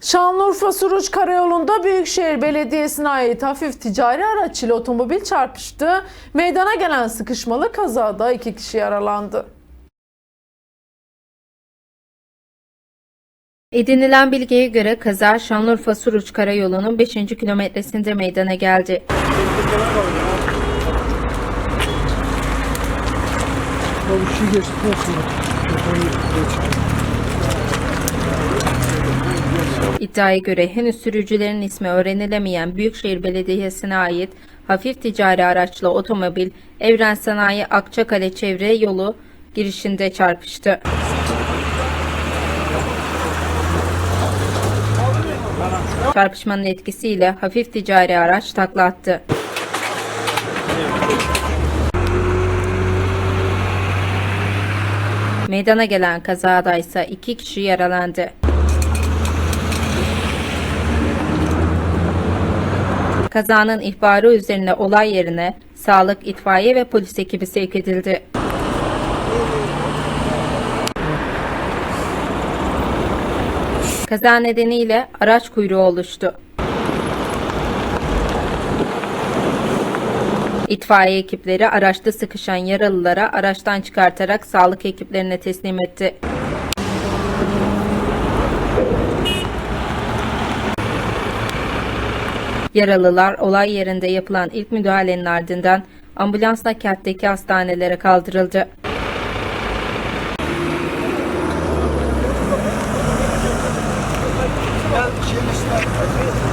Şanlıurfa Suruç Karayolu'nda Büyükşehir Belediyesi'ne ait hafif ticari araç ile otomobil çarpıştı. Meydana gelen sıkışmalı kazada iki kişi yaralandı. Edinilen bilgiye göre kaza Şanlıurfa Suruç Karayolu'nun 5. kilometresinde meydana geldi. Ya bir şey geçti İddiaya göre henüz sürücülerin ismi öğrenilemeyen Büyükşehir Belediyesi'ne ait hafif ticari araçlı otomobil Evren Sanayi Akçakale Çevre Yolu girişinde çarpıştı. Çarpışmanın etkisiyle hafif ticari araç takla attı. Meydana gelen kazada ise iki kişi yaralandı. Kazanın ihbarı üzerine olay yerine sağlık, itfaiye ve polis ekibi sevk edildi. Kaza nedeniyle araç kuyruğu oluştu. İtfaiye ekipleri araçta sıkışan yaralılara araçtan çıkartarak sağlık ekiplerine teslim etti. Yaralılar olay yerinde yapılan ilk müdahalenin ardından ambulansla kentteki hastanelere kaldırıldı. Gel,